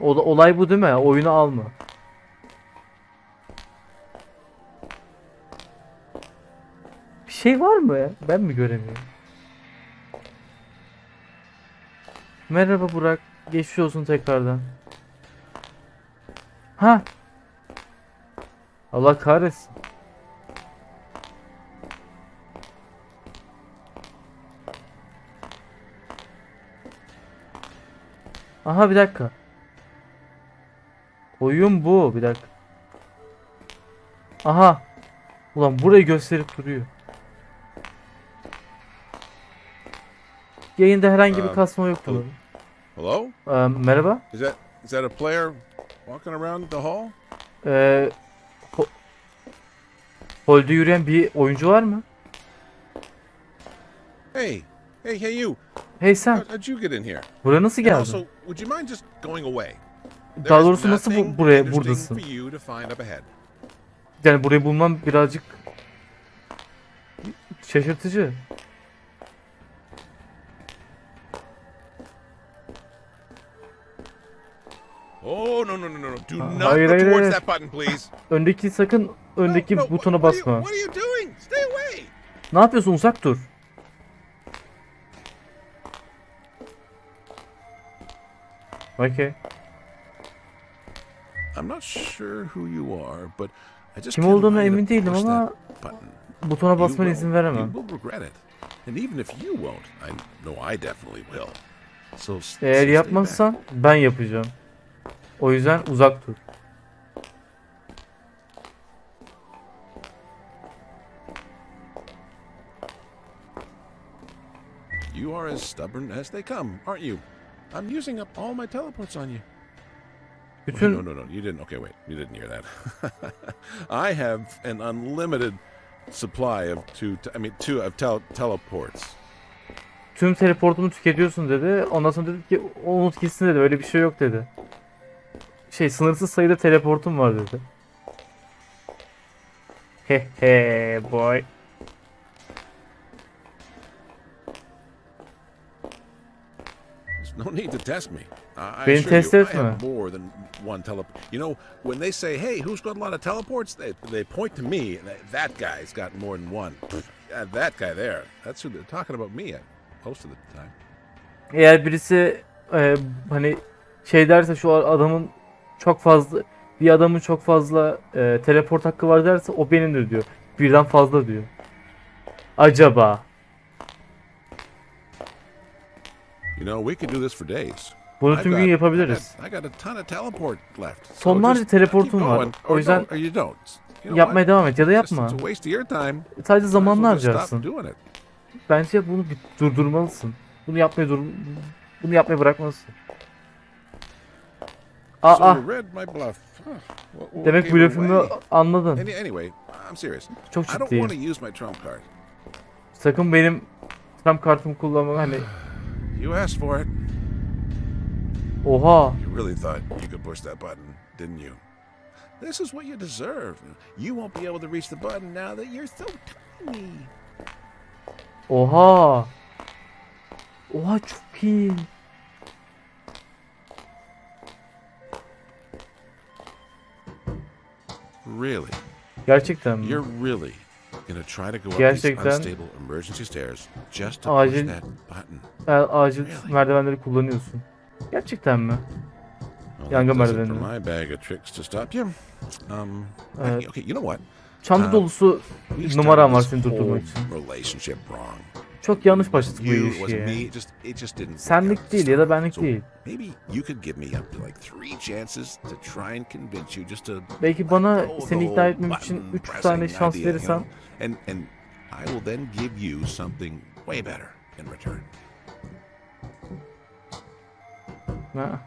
Ola- olay bu değil mi? Oyunu alma. Bir şey var mı? Ben mi göremiyorum? Merhaba Burak. Geçmiş olsun tekrardan. Ha. Allah kahretsin. Aha bir dakika. Oyun bu. Bir dakika. Aha. Ulan burayı gösterip duruyor. Yayında herhangi bir Aa, kasma yok bunun. Hello? Ee, merhaba. Is that is that a player walking around the hall? Ee, ho- holde yürüyen bir oyuncu var mı? Hey, hey, hey, you! Hey sen, How, how'd you get in here? buraya nasıl And geldin? also, would you mind just going away? Daha doğrusu nasıl bu- buraya buradasın? Yani burayı bulmam birazcık şaşırtıcı. Oh no no no no! Do not hayır, hayır, that button, please. Öndeki sakın öndeki No, no, butona basma. What are you doing? Stay away! Ne yapıyorsun? Uzak dur. Okay. I'm not sure who you are, but I just Kim olduğuna emin değilim ama butona basmana izin veremem. You will regret it. And even if you won't, I know I definitely will. So Eğer yapmazsan ben yapacağım. O yüzden uzak dur. You are as stubborn as they come, aren't you? I'm using up all my teleports on you. Wait, Bütün no, no, no. You didn't. Okay, wait. You didn't hear that. I have an unlimited supply of two. I mean, two of tel- teleports. tüm teleportumu tüketiyorsun dedi. Ondan sonra dedi ki "O unut gitsin dedi. Öyle bir şey yok dedi. Şey sınırsız sayıda teleportum var dedi. He he boy. No need to test me. I, Beni assure test you, I etme. have more than one teleport. You know, when they say, "Hey, who's got a lot of teleports?" They, they point to me, and they- that guy's got more than one. Yeah, that guy there. That's who they're talking about me at most of the time. Eğer birisi e, hani şey derse şu adamın çok fazla bir adamın çok fazla e, teleport hakkı var derse o benimdir diyor. Birden fazla diyor. Acaba You know, we could do this for days. bunu tüm gün yapabiliriz. got, I got a ton of teleport left. So Tonlarca just teleportum var. O yüzden Yapmaya devam et ya da yapma. Sadece zamanını harcarsın. Bence bunu bir durdurmalısın. Bunu yapmayı dur bunu yapmayı bırakmalısın. Aa, ah. demek blöfümü anladın. Çok ciddiyim. Sakın benim Trump kartımı kullanma hani You asked for it. oha You really thought you could push that button, didn't you? This is what you deserve. You won't be able to reach the button now that you're so tiny. oha oha çok iyi. Really? Gerçekten mi? You're really gonna try to go up these Gerçekten- unstable emergency stairs just to Acil- push that button? Sen acil merdivenleri kullanıyorsun. Gerçekten mi? Yangın you. Um, Evet. okay, you know what? Çanta Ha. dolusu numaram var seni durdurmak için. Çok yanlış başladık bu ilişkiye. Senlik değil ya da benlik değil. Belki bana seni ikna etmem için button 3 pressing tane şans verirsen I will then give you something way better in return. ha.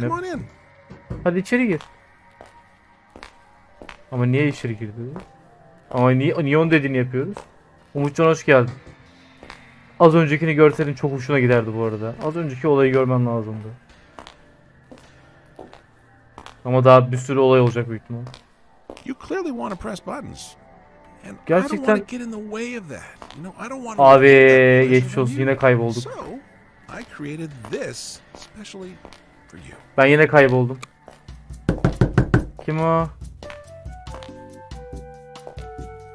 Come Ne? on in. Hadi içeri gir. Ama niye içeri girdi? Ama niye, niye onun dediğini yapıyoruz? Umutcan hoş geldin. Az öncekini görseydin çok hoşuna giderdi bu arada. Az önceki olayı görmen lazımdı. Ama daha bir sürü olay olacak büyük ihtimal. You clearly want to press buttons. And I don't Gerçekten- want to get in the way of that. You know, I don't want to Abi geçmiş olsun yine kaybolduk. So, I created this especially for you. Ben yine kayboldum. Kim o?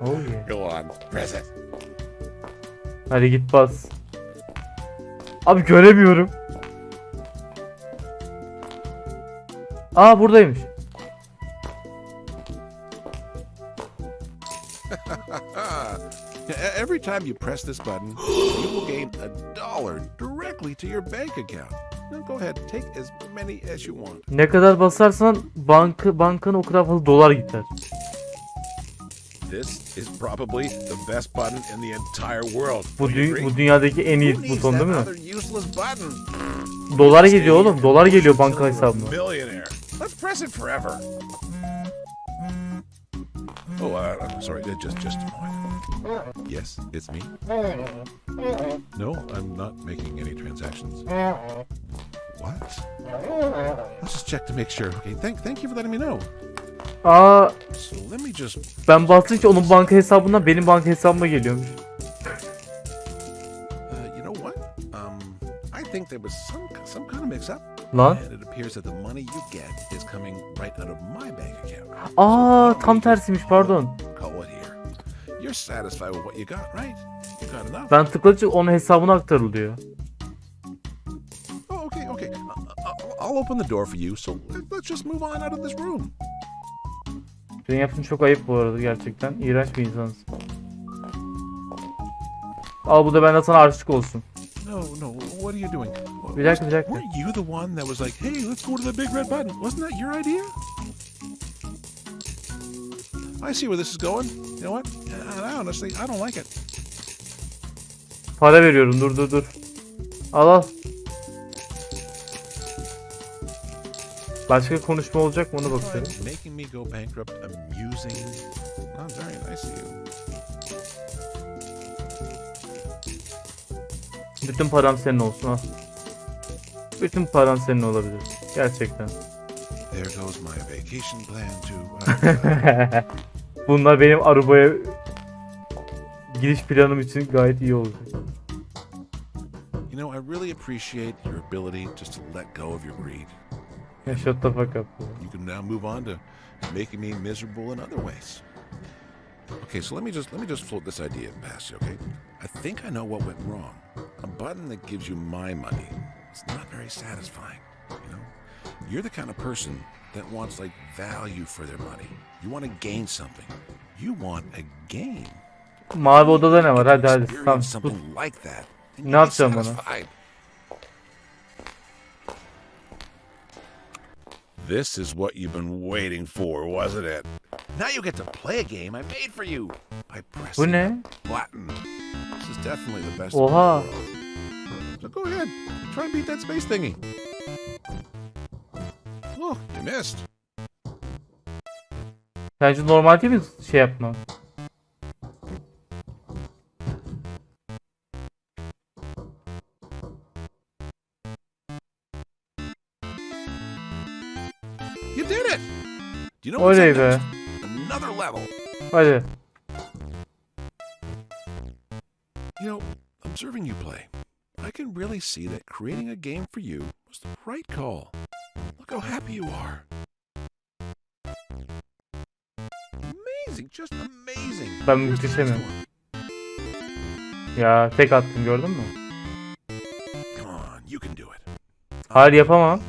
Oh yeah. Go on, press it. Hadi git bas. Abi göremiyorum. Aa buradaymış. E- Every time you press this button, you will gain a dollar directly to your bank account. Now go ahead, take as many as you want. Ne kadar basarsan banka bankana o kadar fazla dolar gider. This is probably the best button in the entire world. Bu, dü- bu dünyadaki en iyi buton değil mi? useless button? Dolar geliyor oğlum. Dolar geliyor banka hesabıma. Millionaire. Let's press it forever. Oh, uh, I'm sorry. uh, Just, just a moment. Yes, it's me. No, I'm not making any transactions. What? Let's just check to make sure. Okay, thank, thank you for letting me know. Aa So let me just. ben bastıkça onun banka hesabından benim banka hesabıma geliyormuş. Uh? Um, think there was some some kind of mix-up, Lan. and it appears that the money you get is coming right out of my bank account. Aa So tam tersiymiş pardon. Call it here. You're satisfied with what you got, right? You got enough. Ben tıkladıkça onun hesabına aktarılıyor. Oh, okay, okay. I'll open the door for you. So let- let's just move on out of this room. Senin yaptığın çok ayıp bu arada gerçekten. İğrenç bir insansın. Al bu da benden sana harçlık olsun. No, no. What are you doing? Bir dakika bir dakika. Weren't you the one that was like, "Hey, let's go to the big red button"? Wasn't that your idea? I see where this is going. You know what? And I honestly, I don't like it. Para veriyorum dur dur dur. Al al. Başka konuşma olacak mı ona bakıyorum. Bütün param senin olsun al. Bütün paran senin olabilir. Gerçekten. There goes my vacation plan to. Uh, Bunlar benim arabaya giriş planım için gayet iyi olacak. you know, I really appreciate your ability just to let go of your greed. Ya shut the fuck up. You can now move on to making me miserable in other ways. Okay, so let me just let me just float this idea past you, okay? I think I know what went wrong. A button that gives you my money is not very satisfying, you know? You're the kind of person that wants like value for their money. You want to gain something. You want a game. Mavi odada ne var? Hadi hadi. Experience Tamam something like that. and Ne This is what you've been waiting for, wasn't it? Now you get to play a game I made for you by pressing Bu ne? button. This is definitely the best Oha. in the world. So go ahead, try and beat that space thingy. Oh, you missed. Sence normal değil mi şey yapma? Oley be. next? Another level. Hadi. You know, observing you play, I can really see that creating a game for you was the right call. Look how happy you are. Amazing, just amazing. Ben Here's the muhteşemim. next one. Ya tek attım gördün mü? Come on, you can do it. Hayır yapamam.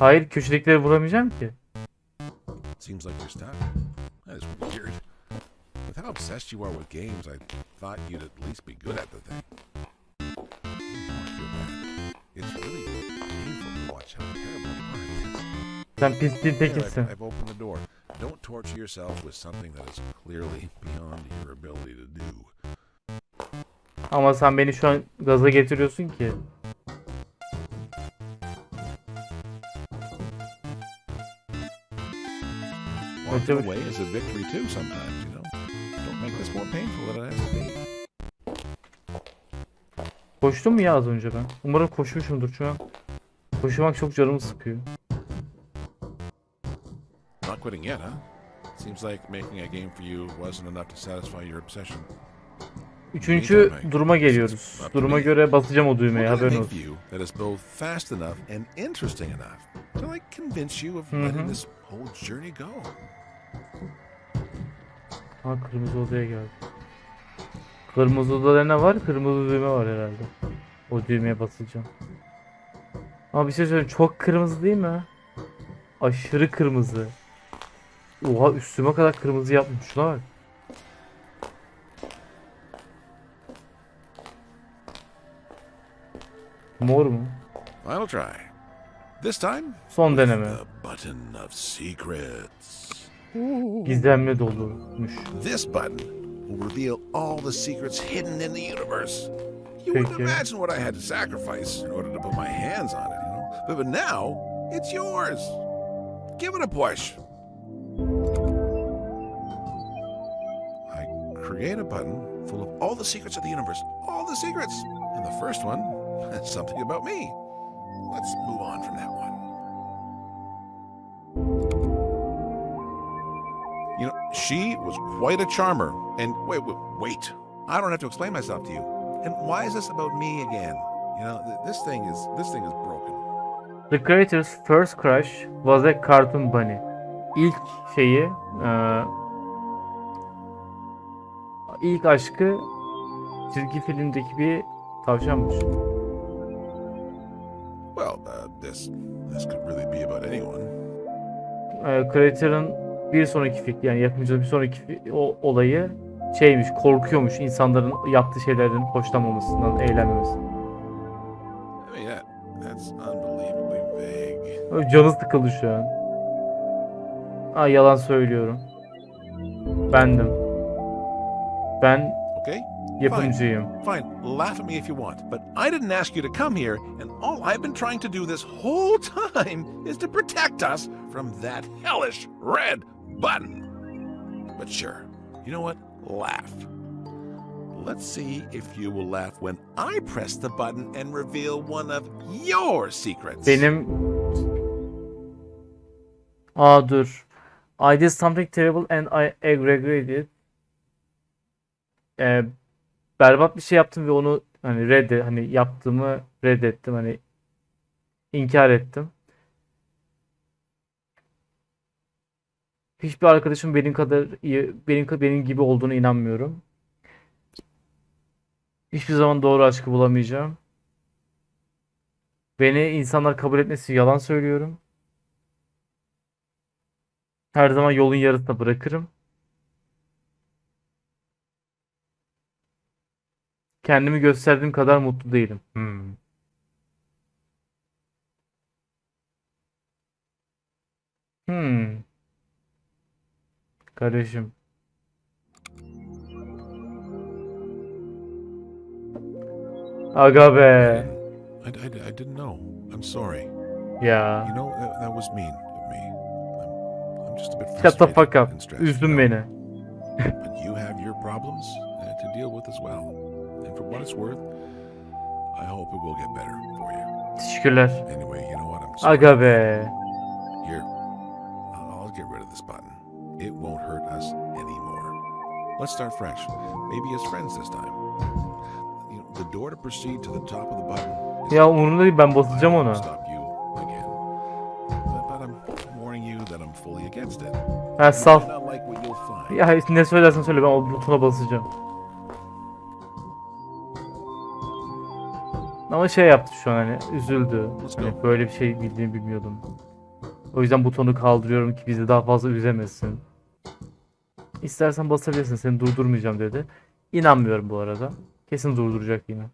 Hayır köşedekileri vuramayacağım ki. Seems like you're stuck. That is weird. With how obsessed you are with games, I thought you'd at least be good at the thing. It's really painful to watch how terrible at this. Sen pisliğin There, tekisin. I've opened the door. Don't torture yourself with something that is clearly beyond your ability to do. Ama sen beni şu an gaza getiriyorsun ki. Walking Acaba- away is a victory too sometimes, you know. Don't make this more painful than it has to be. Koştum mu ya az önce ben? Umarım koşmuşumdur şu an. Koşmak çok canımı sıkıyor. Not quitting yet, huh? Seems like making a game for you wasn't enough to satisfy your obsession. Üçüncü duruma geliyoruz. Duruma göre basacağım o düğmeye haberin olsun. for you Ha kırmızı odaya geldi. Kırmızı odada ne var? Kırmızı düğme var herhalde. O düğmeye basacağım. Ama bir şey söyleyeyim. Çok kırmızı değil mi? Aşırı kırmızı. Oha üstüme kadar kırmızı yapmış. Şuna bak. Mor mu? Final try. This time, Son deneme. the button of secrets. Gizlenme doluymuş. This button will reveal all the secrets hidden in the universe. You wouldn't imagine what I had to sacrifice in order to put my hands on it, you know. But, but now, it's yours. Give it a push. I create a button full of all the secrets of the universe. All the secrets. And the first one has something about me. Let's move on from that one. She was quite a charmer. And wait, wait, wait. I don't have to explain myself to you. And why is this about me again? You know, th- this thing is this thing is broken. The creator's first crush was a cartoon bunny. İlk şeyi, eee, ilk aşkı çizgi filmdeki bir tavşanmış. Well, uh, this this could really be about anyone. Eee creator'ın bir sonraki fikri yani yapımcının bir sonraki fi- o olayı şeymiş, korkuyormuş insanların yaptığı şeylerin hoşlanmamasından, eğlenmemesinden. That that's unbelievably vague. Canı sıkıldı şu an. Aa yalan söylüyorum. Bendim. Ben Okay, yapımcıyım. fine. Laugh at me if you want, but I didn't ask you to come here, and all I've been trying to do this whole time is to protect us from that hellish red button. But sure, you know what? Laugh. Let's see if you will laugh when I press the button and reveal one of your secrets. Benim Aa dur. I did something terrible and I aggravated. Ee, berbat bir şey yaptım ve onu hani redde hani yaptığımı reddettim hani inkar ettim. Hiçbir arkadaşım benim kadar iyi, benim benim gibi olduğunu inanmıyorum. Hiçbir zaman doğru aşkı bulamayacağım. Beni insanlar kabul etmesi yalan söylüyorum. Her zaman yolun yarısına bırakırım. Kendimi gösterdiğim kadar mutlu değilim. Hmm. Hmm. Kardeşim. Aga be. I, I, I didn't know. I'm sorry. Yeah. You know, that, that was mean of me. I'm, I'm just a bit frustrated. Shut the fuck up. Üzdün beni. But you have your problems uh, to deal with as well. And for what it's worth, I hope it will get better for you. Teşekkürler. Anyway, you know what? I'm sorry. Aga be. Let's start fresh. Maybe as friends this time. You know, the door to proceed to the top of the button. is Ya umurumda değil ben basacağım ona. Stop you again. But, but I'm warning you that I'm fully against it. Ha You sal. might not like what you'll find. Ya ne söylersen söyle ben o butona basacağım. Ama şey yaptı şu an hani üzüldü. Hani böyle bir şey bildiğini bilmiyordum. O yüzden butonu kaldırıyorum ki bizi daha fazla üzemesin. İstersen basabilirsin seni durdurmayacağım dedi. İnanmıyorum bu arada. Kesin durduracak yine.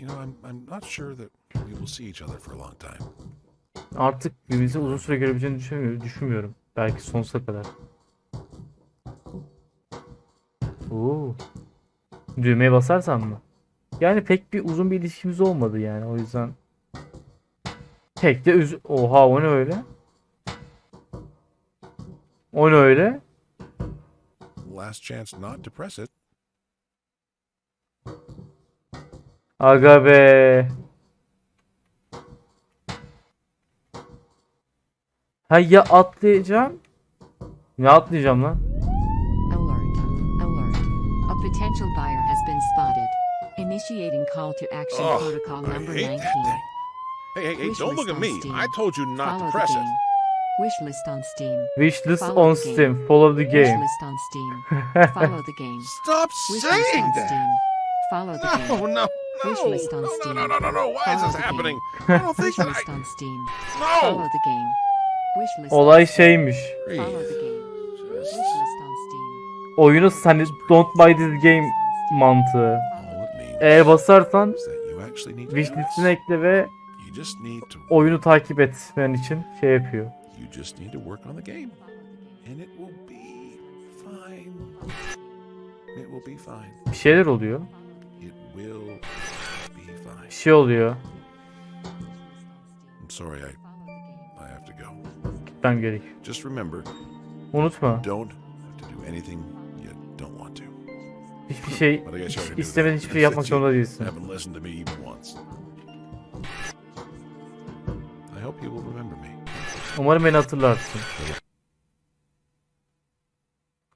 You know, I'm, I'm not sure that we will see each other for a long time. Artık birbirimizi uzun süre görebileceğini düşünmüyorum. düşünmüyorum. Belki sonsuza kadar. Oo. Düğmeye basarsan mı? Yani pek bir uzun bir ilişkimiz olmadı yani o yüzden. Pek de üz... Oha o ne öyle? O ne öyle? Last chance not to press it. Aga be. Ha ya atlayacağım. Ne atlayacağım lan? Alert. Alert. A potential buyer has been spotted. Initiating call to action Oh, protocol number hate 19. Hey, hey, hey, don't look at me. Steam. I told you not Follow to press it. Game. Wish list on Steam. Wishlist Follow on the game. Steam. Follow the game. list on Steam. Follow the game. Stop Wish list saying on that. Steam. Follow the No, game. no, Wish no. list on No, no, Steam. no, no, no, no. Why is Follow this the game. happening? I don't think that list I... on Steam. No! Follow the game. Wish list on Olay Steam. şeymiş. Follow the game. Wish list on Steam. Oyunu hani don't buy this game mantığı. All it means Eğer basarsan is that you actually need to do wishlist'ine this. ekle ve You just need to oyunu takip etmen için şey yapıyor. You just need to work on the game, and it will be fine. It will be fine. Bir şeyler oluyor. It will be fine. Bir şey oluyor. I'm sorry, I I have to go. Gitmem gerek. Just remember, Unutma. don't have to do anything you don't want to. Hiçbir şey istemediğin hiçbir şey yapmak zorunda değilsin. Haven't listened to me even once. I hope you will remember me. Umarım beni hatırlarsın.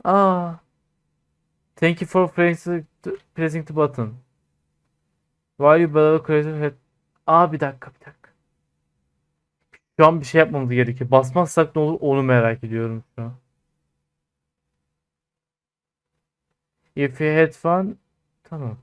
Aa. Thank you for pressing the, pressing the button. While you below creative head... Aa bir dakika bir dakika. Şu an bir şey yapmamız gerekiyor. Basmazsak ne olur onu merak ediyorum şu an. If you had fun... Tamam.